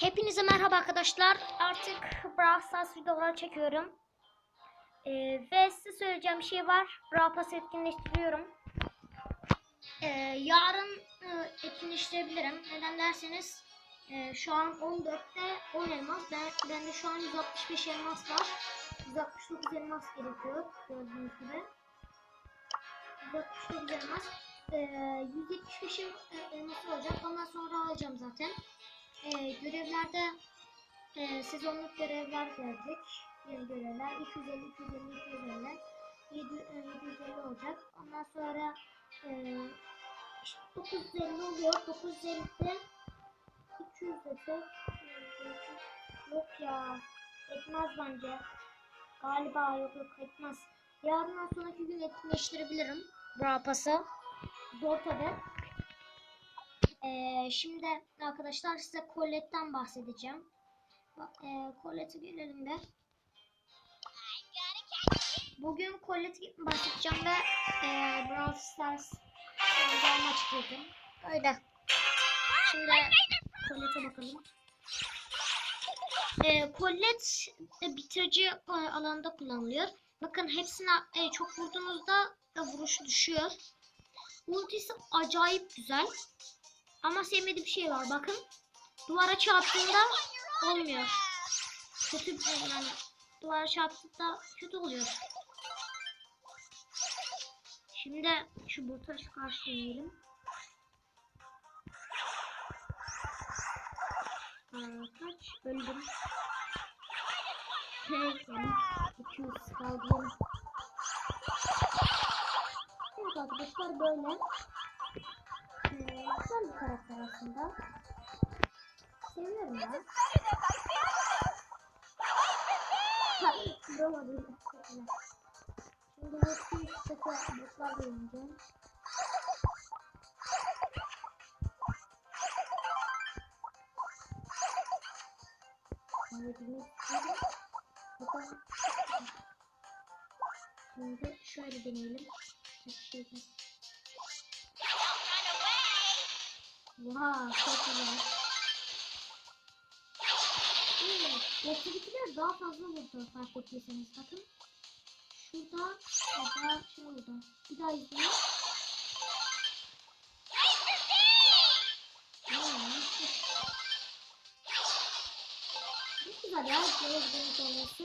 Hepinize merhaba arkadaşlar. Artık Brawl Stars videoları çekiyorum. Ee, ve size söyleyeceğim bir şey var. Brawl Pass etkinleştiriyorum. Ee, yarın e, etkinleştirebilirim. Neden derseniz e, şu an 14'te 10 elmas. Ben, bende şu an 165 elmas var. 169 elmas gerekiyor. Gördüğünüz gibi. 169 elmas. Ee, 175 el- e, elması olacak. Ondan sonra alacağım zaten. Ee, görevlerde e, sezonluk görevler gelecek. Yeni görevler 250, 250, 250, 7, e, 750 olacak. Ondan sonra e, işte 950 oluyor. 950'de 200 desek e, yok ya etmez bence. Galiba yok yok etmez. Yarından sonraki gün etkinleştirebilirim. Brawl Pass'ı. Zor tabi. Ee, şimdi arkadaşlar size Colette'den bahsedeceğim. Bak, E, Colette'e gelelim de. Bugün Colette'e bahsedeceğim ve e, Brawl Stars maç girdim. Öyle. Şimdi Colette'e bakalım. E, Colette bitirici e, alanda kullanılıyor. Bakın hepsine e, çok vurduğunuzda e, vuruşu düşüyor. Ultisi acayip güzel. Ama sevmediğim bir şey var bakın. Duvara çarptığında olmuyor. Kötü bir- yani duvara çarptığında kötü oluyor. Şimdi şu bota karşı deneyelim. Aa, kaç öldüm. Hey, yani 200 kaldım. Evet arkadaşlar böyle. Güzel bir karakter aslında. Seviyorum ya. Güzel. Şimdi bu üstteki botlar oynayacağım. Şimdi şöyle deneyelim. Bir şey Vay çok güzel. Hmm, Ortadakiler daha fazla vurdu fark ettiyseniz bakın. Şurada ya da şurada. Bir daha izleyin. Hmm, güzel ya. Bir olması.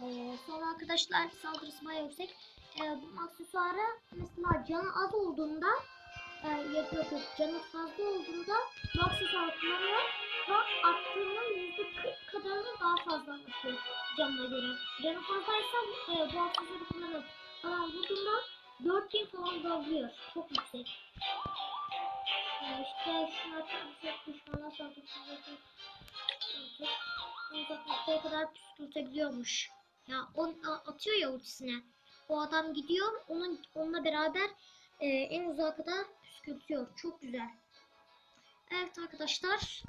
Ee, sonra arkadaşlar saldırısı bayağı yüksek. Ee, bu aksesuarı mesela canı az olduğunda e, yapıyor yok fazla olduğunda aksesuarı kullanıyor ve attığının yüzde 40 kadarını daha fazla atıyor canına göre. Canı fazlaysa e, aksesuarı kullanıp falan vurduğunda 4000 falan dağılıyor. Çok yüksek. Ee, işte şuna yüksek düşmana saldırısı uzaklıklara kadar püskürtebiliyormuş. Ya on, atıyor ya ultisine. O adam gidiyor onun onunla beraber e, en uzağa kadar püskürtüyor. Çok güzel. Evet arkadaşlar.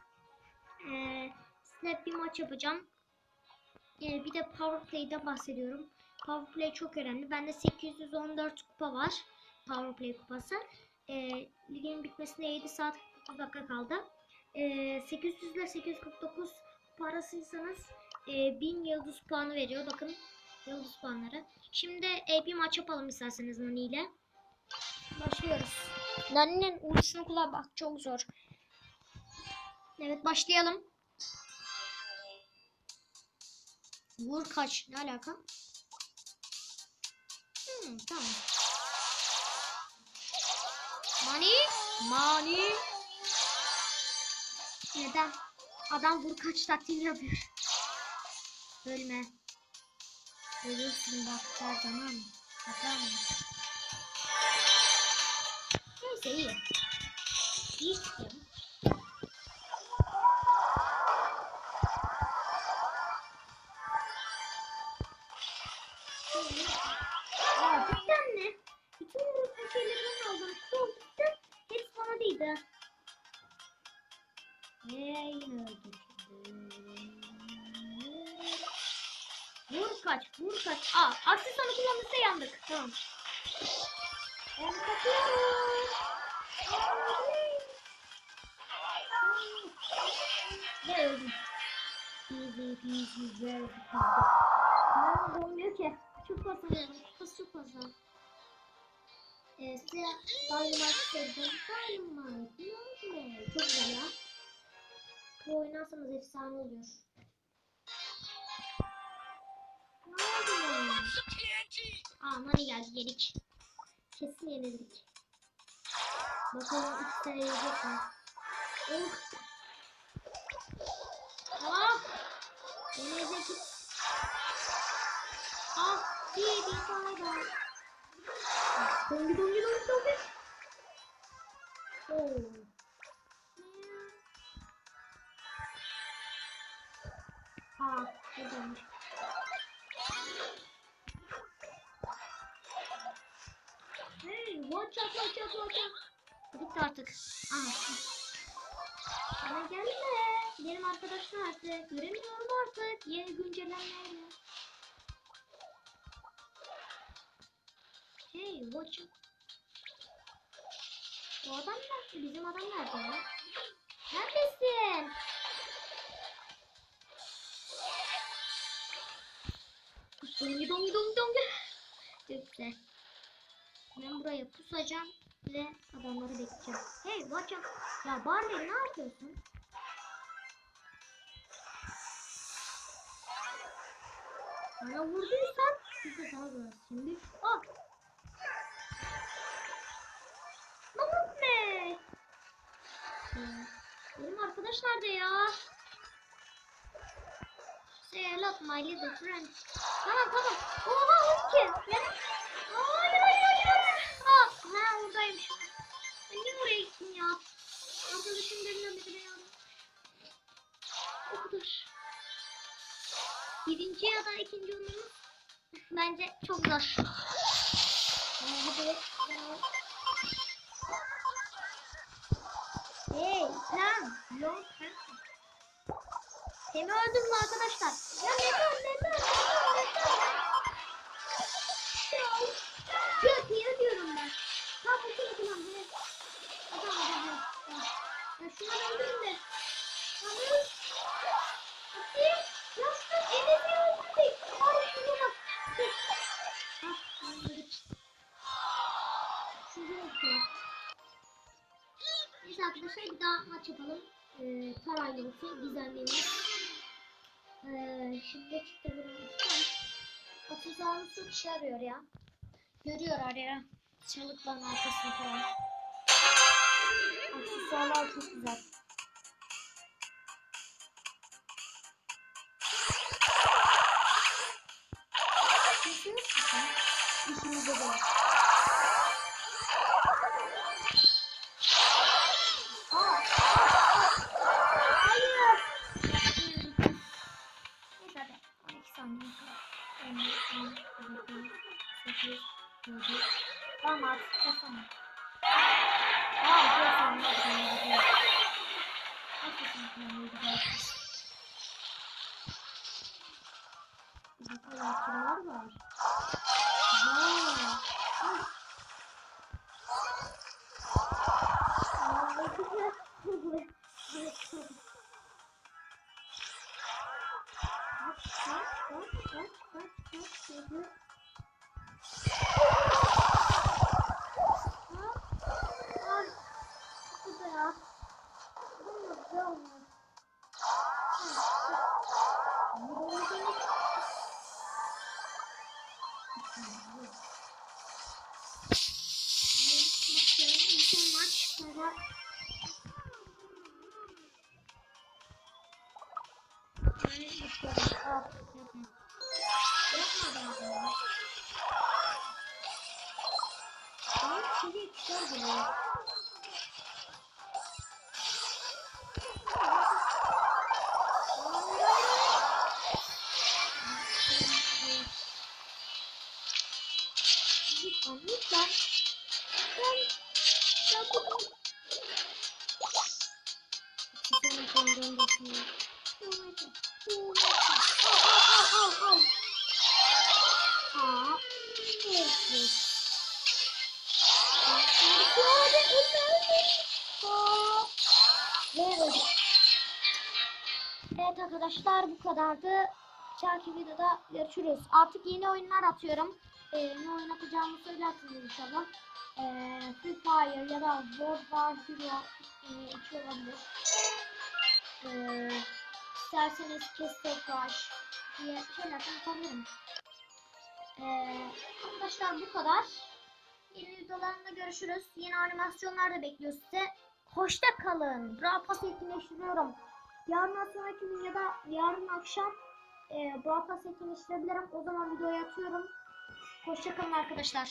E, size bir maç yapacağım. E, bir de Power Play'den bahsediyorum. Power Play çok önemli. Bende 814 kupa var. Power Play kupası. E, ligin bitmesine 7 saat 49 dakika kaldı. E, 800 ile 849 parasıysanız e, 1000 yıldız puanı veriyor. Bakın yıldız puanları. Şimdi e, bir maç yapalım isterseniz Nani ile. Başlıyoruz. Nani'nin ultisini kullan bak çok zor. Evet başlayalım. Vur kaç ne alaka? Hmm, tamam. Mani, mani. Neden? Adam vur kaç taktiğini yapıyor. Ölme. Ölürsün bak her zaman. Adam. Neyse iyi. İyi çıkıyor. Vur kaç, vur kaç. Aa, aksesuarı kullanırsa yandık. Tamam. Ben kaçıyorum. öldüm. Easy peasy very easy. Ne olmuyor ki? Çok fazla yani. Kupası çok fazla. Ee, size Dynamite sevdim. Dynamite. Ne Çok güzel ya. Bu oynarsanız efsane oluyor. Ne oldu? Aa Nani geldi yedik. Kesin yenildik. Bakalım iki tane yiyecek mi? Oh. Ah. Ah. Bir bir tane daha. Dongi dongi dongi dongi. Oh. Aa, buradaymış. Hey, out. Bitti artık. Aha. Bana gelme. Benim arkadaşım artık. Göremiyorum artık. Yeni güncellemeyle. Hey, watch out. O adam nerede? Bizim adam nerede? Neredesin? Dongi dongi dongi dongi. Çok güzel. Ben buraya pusacağım ve adamları bekleyeceğim. Hey watch out. Ya Barley ne yapıyorsun? Bana vurduysan biz de sana vururuz. Şimdi ah. Mamut ne? Benim arkadaş nerede ya? Say hello my little friend. Tamam tamam. Oha o ki. Birinci ya da ikinci oyunumuz bence çok zor. Hey, Pam. Long. Seni öldürdüm arkadaşlar. Arkadaşlar bir daha maç yapalım. Ee, parayla olsun gizemliymiş. Ee, şimdi çıktı bunu. Atacağımız çok işe yarıyor ya. Görüyor araya. Çalıkların arkasını falan. Aksesuarlar çok güzel. Tamam artık basamam. Aa, basamam. Basamam. Bakalım kimler var? Vay. Ay. Aa, ne güzel. Sonra Yani istedim. Al. Yapma. Geliyor. Lütfen. Ben yapamam. Güzel bir basıyor. Evet arkadaşlar bu kadardı. Bir dahaki videoda görüşürüz. Artık yeni oyunlar atıyorum. Ee, ne oyun atacağımı söylersiniz inşallah. Ee, Free Fire ya da World War Hero e, 2 olabilir. Ee, isterseniz Castle Crush diye şeyler de atabilirim. Ee, arkadaşlar bu kadar. Yeni videolarında görüşürüz. Yeni animasyonlar da bekliyor size. Hoşça kalın. Brawl Pass etkinleştiriyorum. Yarın sonraki gün ya da yarın akşam e, Brawl Pass etkinleştirebilirim. O zaman videoyu atıyorum. Hoşça kalın arkadaşlar.